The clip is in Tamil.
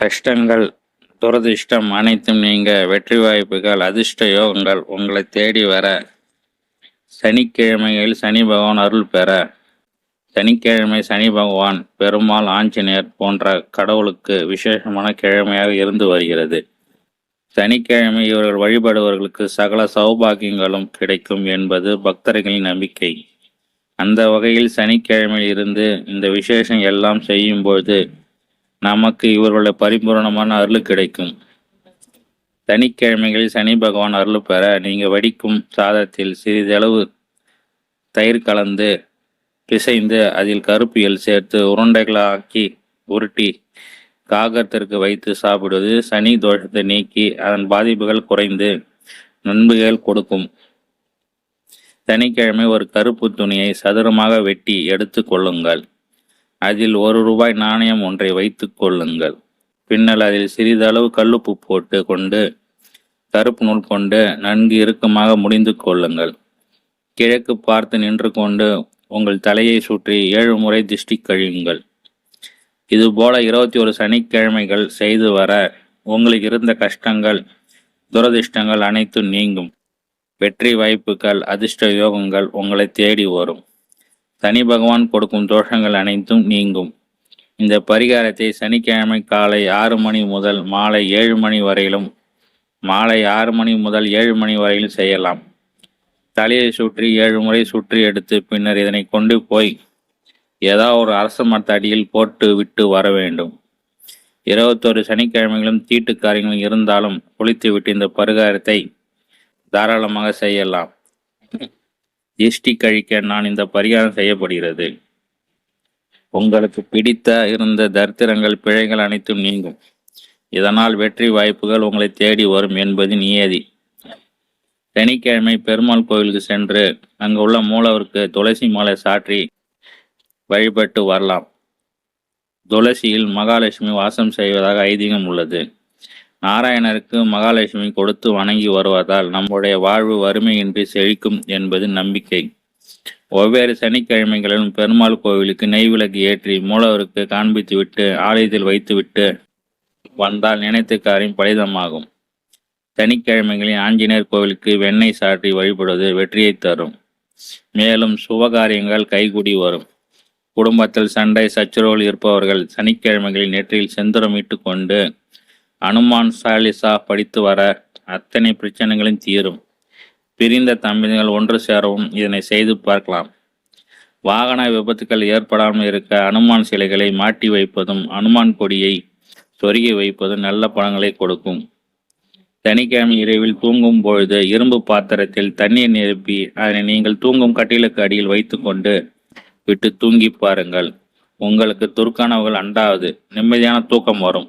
கஷ்டங்கள் துரதிர்ஷ்டம் அனைத்தும் நீங்க வெற்றி வாய்ப்புகள் அதிர்ஷ்ட யோகங்கள் உங்களை தேடி வர. சனிக்கிழமையில் சனி பகவான் அருள் பெற. சனிக்கிழமை சனி பகவான் பெருமாள் ஆஞ்சநேயர் போன்ற கடவுளுக்கு விசேஷமான கிழமையாக இருந்து வருகிறது. சனிக்கிழமை இவர்கள் வழிபடுபவர்களுக்கு சகல சௌபாகியங்களும் கிடைக்கும் என்பது பக்தர்களின் நம்பிக்கை. அந்த வகையில் சனிக்கிழமையில் இருந்து இந்த விசேஷம் எல்லாம் செய்யும்போது நமக்கு இவர்களுடைய பரிபூரணமான அருள் கிடைக்கும். சனிக்கிழமைகளில் சனி பகவான் அருள் பெற நீங்கள் வடிக்கும் சாதத்தில் சிறிதளவு தயிர் கலந்து பிசைந்து அதில் கருப்பியல் சேர்த்து உருண்டைகளாக்கி உருட்டி காகத்திற்கு வைத்து சாப்பிடுவது சனி தோஷத்தை நீக்கி அதன் பாதிப்புகள் குறைந்து நண்புகள் கொடுக்கும். சனிக்கிழமை ஒரு கருப்பு துணியை சதுரமாக வெட்டி எடுத்து கொள்ளுங்கள். அதில் ஒரு ரூபாய் நாணயம் ஒன்றை வைத்து கொள்ளுங்கள். பின்னர் அதில் சிறிதளவு கல்லுப்பு போட்டு கொண்டு கருப்பு நூல் கொண்டு நன்கு இறுக்கமாக முடிந்து கொள்ளுங்கள். கிழக்கு பார்த்து நின்று கொண்டு உங்கள் தலையை சுற்றி ஏழு முறை திருஷ்டி கழியுங்கள் இதுபோல இருபத்தி ஒரு சனிக்கிழமைகள் செய்து வர உங்களுக்கு இருந்த கஷ்டங்கள் துரதிர்ஷ்டங்கள் அனைத்தும் நீங்கும். வெற்றி வாய்ப்புகள் அதிர்ஷ்ட யோகங்கள் உங்களை தேடி வரும். சனி பகவான் கொடுக்கும் தோஷங்கள் அனைத்தும் நீங்கும். இந்த பரிகாரத்தை சனிக்கிழமை காலை ஆறு மணி முதல் மாலை ஏழு மணி வரையிலும் மாலை ஆறு மணி முதல் ஏழு மணி வரையிலும் செய்யலாம். தலையை சுற்றி ஏழு முறை சுற்றி எடுத்து பின்னர் இதனை கொண்டு போய் ஏதாவது ஒரு அரச மரத்தடியில் போட்டு விட்டு வர வேண்டும். இருபத்தொரு சனிக்கிழமைகளும் தீட்டு காரியங்களும் இருந்தாலும் குளித்து விட்டு இந்த பரிகாரத்தை தாராளமாக செய்யலாம். திஷ்டி கழிக்க நான் இந்த பரிகாரம் செய்யப்படுகிறது. உங்களுக்கு பிடித்த இருந்த தரித்திரங்கள் பிழைகள் அனைத்தும் நீங்கும். இதனால் வெற்றி வாய்ப்புகள் உங்களை தேடி வரும் என்பது நியதி. சனிக்கிழமை பெருமாள் கோவிலுக்கு சென்று அங்கு உள்ள மூலவருக்கு துளசி மாலை சாற்றி வழிபட்டு வரலாம். துளசியில் மகாலட்சுமி வாசம் செய்வதாக ஐதீகம் உள்ளது. நாராயணருக்கு மகாலட்சுமி கொடுத்து வணங்கி வருவதால் நம்முடைய வாழ்வு வறுமையின்றி செழிக்கும் என்பது நம்பிக்கை. ஒவ்வேறு சனிக்கிழமைகளிலும் பெருமாள் கோவிலுக்கு நெய்விளக்கு ஏற்றி மூலவருக்கு காண்பித்துவிட்டு ஆலயத்தில் வைத்துவிட்டு வந்தால் நினைத்த காரியம் பலிதமாகும். சனிக்கிழமைகளில் ஆஞ்சநேயர் கோவிலுக்கு வெண்ணெய் சாற்றி வழிபடுவது வெற்றியை தரும். மேலும் சுபகாரியங்கள் கைகூடி வரும். குடும்பத்தில் சண்டை சச்சரவுகள் இருப்பவர்கள் சனிக்கிழமைகளில் நெற்றியில் செந்துரமிட்டு கொண்டு அனுமான் சாலிசா படித்து வர அத்தனை பிரச்சனைகளும் தீரும். பிரிந்த தம்பதிகள் ஒன்று சேரவும் இதனை செய்து பார்க்கலாம். வாகன விபத்துக்கள் ஏற்படாமல் இருக்க அனுமான் சிலைகளை மாட்டி வைப்பதும் அனுமான் கொடியை சொருகி வைப்பதும் நல்ல பலன்களை கொடுக்கும். சனிக்கிழமை இரவில் தூங்கும் பொழுது இரும்பு பாத்திரத்தில் தண்ணீர் நிரப்பி அதனை நீங்கள் தூங்கும் கட்டிலுக்கு அடியில் வைத்துக்கொண்டு விட்டு தூங்கி பாருங்கள். உங்களுக்கு துர்க்கானவர்கள் அண்டாவது நிம்மதியான தூக்கம் வரும்.